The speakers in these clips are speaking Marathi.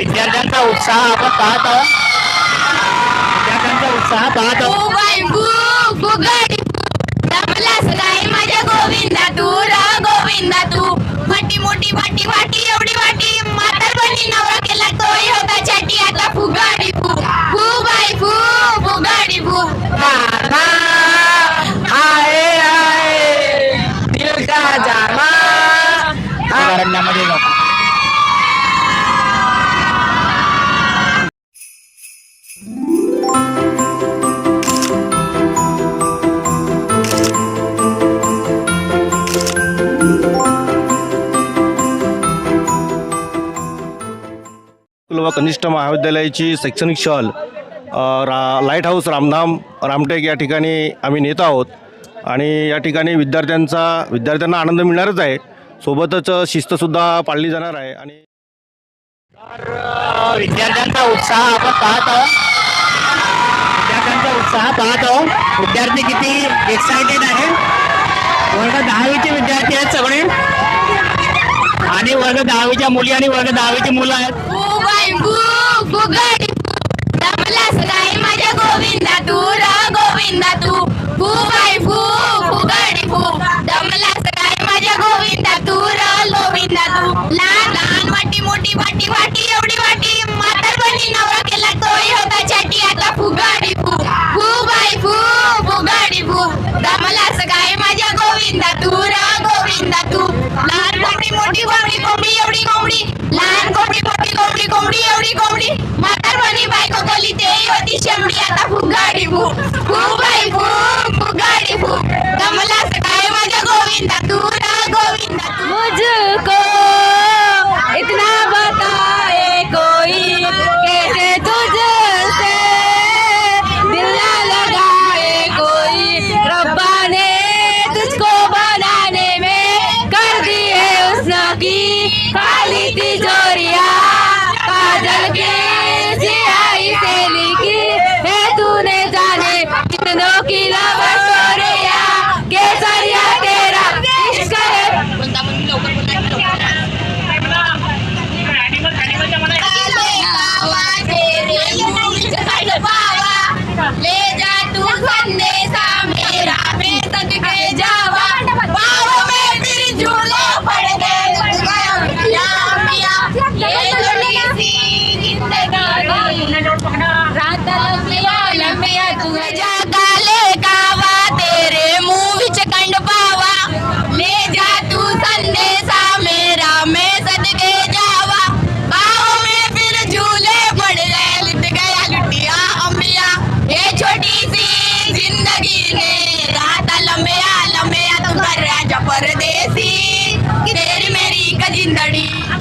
विद्यार्थ्यांचा उत्साह आपण पाहत आहोत. विद्यार्थ्यांचा उत्साह पाहत आहोत. बाई भू फुगडी जमला सगळी माझ्या गोविंदा तू र गोविंदा तू. मोठी मोठी वाटी वाटी एवढी वाटी म्हातारपणी नवरा केला तोही होता छाटी आता फुगाडी फू फू बाई फू फुगाडी फू. आए आए दिल का जाना अरण्यामध्ये जातो. व कनिष्ठ महाविद्यालयाची शैक्षणिक सहल रा लाइट हाऊस रामधाम रामटेक या ठिकाणी आम्ही नेत आहोत. आणि या ठिकाणी विद्यार्थ्यांचा विद्यार्थ्यांना आनंद मिळणारच आहे. सोबतच शिस्तसुद्धा पाळली जाणार आहे आणि विद्यार्थ्यांचा उत्साह आपण पाहत आहोत. विद्यार्थ्यांचा उत्साह पाहत आहोत. विद्यार्थी किती एक्सायटेड आहे वर्ग दहावीचे विद्यार्थी आहेत सगळे. आणि वर्ग दहावीच्या मुली आणि वर्ग दहावीची मुलं आहेत. फू बाई फू फुगाडी जमला माझ्या गोविंदा तू र गोविंदा तू. फू बाई फू फुगाडी फू माझ्या गोविंदा तू र गोविंदा तू. लहान लहान वाटी मोठी वाटी वाटी एवढी वाटी. म्हातारपणी नवरा केला तोही होता छाटी आता फुगाडी फू फू बाई फू फुगाडी फू माझ्या गोविंदा तू र गोविंदा तू. लहान मोठी मोठी एवढी एवढी कोंबडी म्हातारपणी बायको कोली तेही होती शेमडी आता फुगाडी फू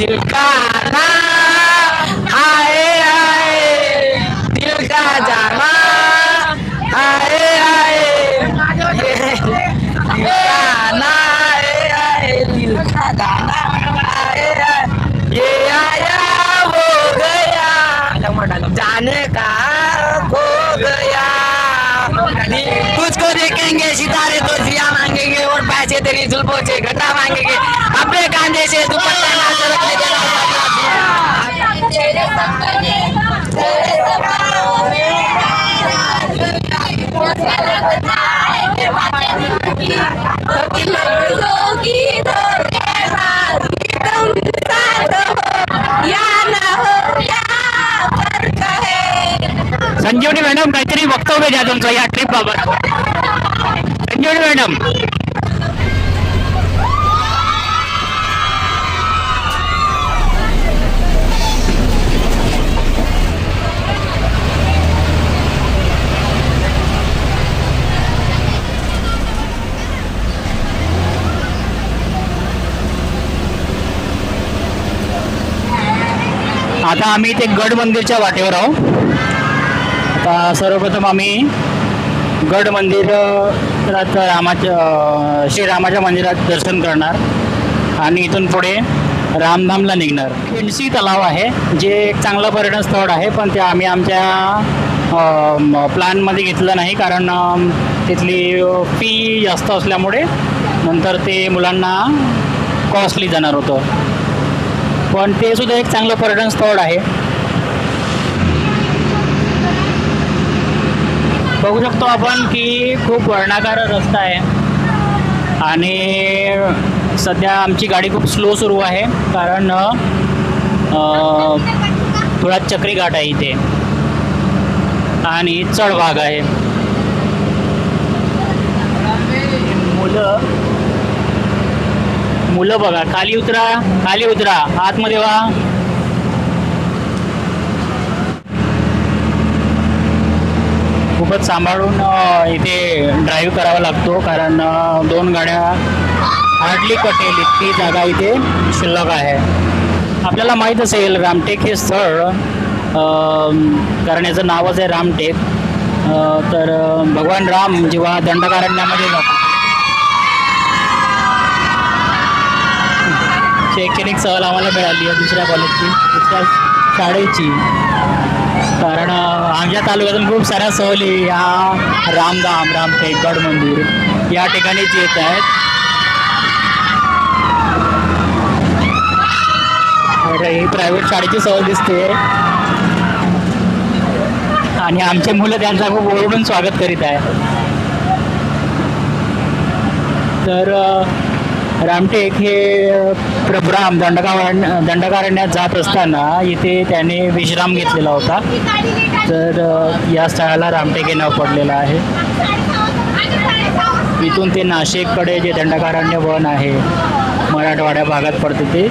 Dilka! मांगेंगे और तेरी जुल्फों से घटा मांगेंगे। अपने कांधे से दुपट्टा ना संजीवनी मॅडम काहीतरी वक्तव्य द्या तुमचं या ट्रिप बाबत। संजीवनी मॅडम आता आम्ही इथे गड मंदिरच्या वाटेवर आहोत. आता सर्वप्रथम आम्ही गड मंदिर रामाच्या श्रीरामाच्या मंदिरात दर्शन करणार. आणि इथून पुढे रामधामला निघणार. खिंडसी तलाव आहे जे एक चांगलं पर्यटन स्थळ आहे पण ते आम्ही आमच्या प्लॅनमध्ये घेतलं नाही. कारण तिथली फी जास्त असल्यामुळे नंतर ते मुलांना कॉस्टली जाणार होतं. पण ते सुद्धा एक चांगलं पर्यटन स्थळ आहे. बघू शकतो आपण की खूप वर्णाकार रस्ता आहे. आणि सध्या आमची गाडी खूप स्लो सुरू आहे कारण थोडा चक्री घाट आहे इथे. आणि चढ भाग आहे. मुलं मुलं बघा खाली उतरा खाली उतरा आतमध्ये व्हा खूपच सांभाळून इथे ड्राईव्ह करावा लागतो कारण दोन गाड्या हार्डली कटेल इतकी जागा इथे शिल्लक आहे. आपल्याला माहीत असेल रामटेक हे स्थळ कारण याचं नावच आहे रामटेक. तर भगवान राम जेव्हा दंडकारण्यामध्ये जातो शैक्षणिक सहल आम्हाला मिळाली आहे दुसऱ्या कॉलेजची दुसऱ्या शाळेची. कारण आमच्या तालुक्यातून खूप साऱ्या सहली या रामधाम राम गड मंदिर या ठिकाणीच येत आहेत. ही प्रायव्हेट शाळेची सहल दिसते आणि आमचे मुलं त्यांचा खूप ओरडून स्वागत करीत आहे तर रामटेक हे प्रभ्राम दंडकारण दंडकारण्यात जात असताना इथे त्याने विश्राम घेतलेला होता. तर या स्थळाला रामटेक हे नाव पडलेलं आहे. इथून ते नाशिककडे जे दंडकारण्य वन आहे मराठवाड्या भागात पडते ते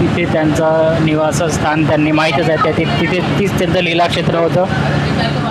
तिथे त्यांचं निवासस्थान त्यांनी माहीतच आहे त्या तिथे तीच त्यांचं लीलाक्षेत्र होतं.